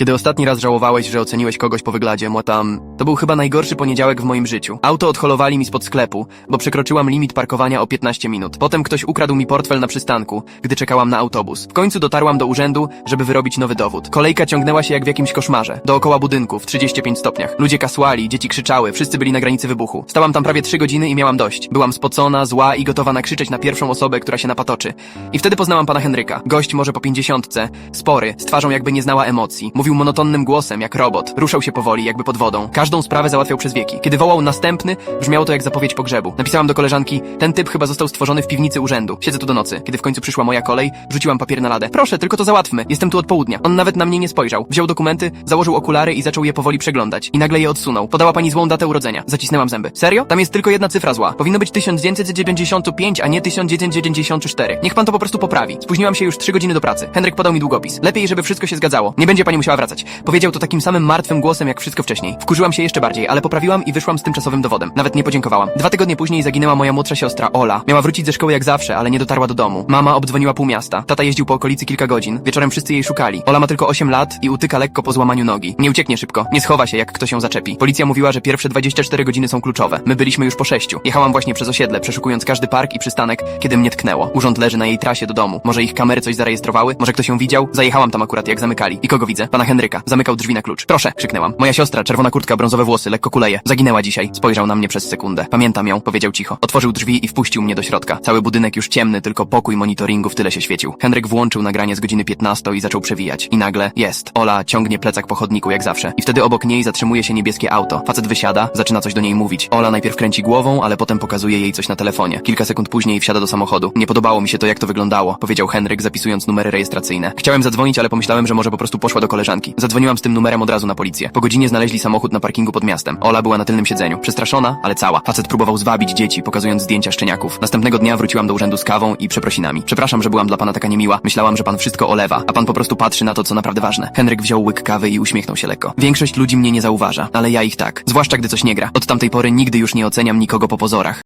Kiedy ostatni raz żałowałeś, że oceniłeś kogoś po wygladzie, młatam... To był chyba najgorszy poniedziałek w moim życiu. Auto odholowali mi spod sklepu, bo przekroczyłam limit parkowania o 15 minut. Potem ktoś ukradł mi portfel na przystanku, gdy czekałam na autobus. W końcu dotarłam do urzędu, żeby wyrobić nowy dowód. Kolejka ciągnęła się jak w jakimś koszmarze. Dookoła budynku, w 35 stopniach. Ludzie kasłali, dzieci krzyczały, wszyscy byli na granicy wybuchu. Stałam tam prawie 3 godziny i miałam dość. Byłam spocona, zła i gotowa nakrzyczeć na pierwszą osobę, która się napatoczy. I wtedy poznałam pana Henryka. Gość może po pięćdziesiątce, spory, z twarzą jakby nie znała emocji. Mówił monotonnym głosem, jak robot. Ruszał się powoli, jakby pod wodą. Każdą sprawę załatwiał przez wieki. Kiedy wołał następny, brzmiało to jak zapowiedź pogrzebu. Napisałam do koleżanki, ten typ chyba został stworzony w piwnicy urzędu. Siedzę tu do nocy. Kiedy w końcu przyszła moja kolej, wrzuciłam papier na ladę. Proszę, tylko to załatwmy. Jestem tu od południa. On nawet na mnie nie spojrzał. Wziął dokumenty, założył okulary i zaczął je powoli przeglądać. I nagle je odsunął. Podała pani złą datę urodzenia. Zacisnęłam zęby. Serio? Tam jest tylko jedna cyfra zła. Powinno być 1995, a nie 1994. Niech pan to po prostu poprawi. Spóźniłam się już godziny do pracy. Henryk podał mi długopis. Lepiej, żeby wszystko się zgadzało. Nie będzie pani musiała wracać. Powiedział to takim samym martwym głosem, jak wszystko wcześniej. Wkurzyłam się jeszcze bardziej, ale poprawiłam i wyszłam z tymczasowym dowodem. Nawet nie podziękowałam. Dwa tygodnie później zaginęła moja młodsza siostra, Ola. Miała wrócić ze szkoły jak zawsze, ale nie dotarła do domu. Mama obdzwoniła pół miasta. Tata jeździł po okolicy kilka godzin. Wieczorem wszyscy jej szukali. Ola ma tylko 8 lat i utyka lekko po złamaniu nogi. Nie ucieknie szybko. Nie schowa się, jak ktoś ją zaczepi. Policja mówiła, że pierwsze 24 godziny są kluczowe. My byliśmy już po sześciu. Jechałam właśnie przez osiedle, przeszukując każdy park i przystanek, kiedy mnie tknęło. Urząd leży na jej trasie do domu. Może ich kamery coś zarejestrowały? Może ktoś ją widział? Zajechałam tam akurat, jak zamykali. I kogo widzę? Pana Henryka. Zamykał drzwi na klucz. Proszę, krzyknęłam. Moja siostra, czerwona kurtka, brązowe włosy, lekko kuleje. Zaginęła dzisiaj. Spojrzał na mnie przez sekundę. Pamiętam ją, powiedział cicho. Otworzył drzwi i wpuścił mnie do środka. Cały budynek już ciemny, tylko pokój monitoringu w tyle się świecił. Henryk włączył nagranie z godziny 15 i zaczął przewijać. I nagle jest. Ola ciągnie plecak po chodniku jak zawsze. I wtedy obok niej zatrzymuje się niebieskie auto. Facet wysiada, zaczyna coś do niej mówić. Ola najpierw kręci głową, ale potem pokazuje jej coś na telefonie. Kilka sekund później wsiada do samochodu. Nie podobało mi się to, jak to wyglądało, powiedział Henryk, zapisując numery rejestracyjne. Chciałem zadzwonić, ale pomyślałem, że może po prostu poszła do koleżanki. Zadzwoniłam z tym numerem od razu na policję. Po godzinie znaleźli samochód na parkingu pod miastem. Ola była na tylnym siedzeniu. Przestraszona, ale cała. Facet próbował zwabić dzieci, pokazując zdjęcia szczeniaków. Następnego dnia wróciłam do urzędu z kawą i przeprosinami. Przepraszam, że byłam dla pana taka niemiła. Myślałam, że pan wszystko olewa, a pan po prostu patrzy na to, co naprawdę ważne. Henryk wziął łyk kawy i uśmiechnął się lekko. Większość ludzi mnie nie zauważa, ale ja ich tak. Zwłaszcza gdy coś nie gra. Od tamtej pory nigdy już nie oceniam nikogo po pozorach.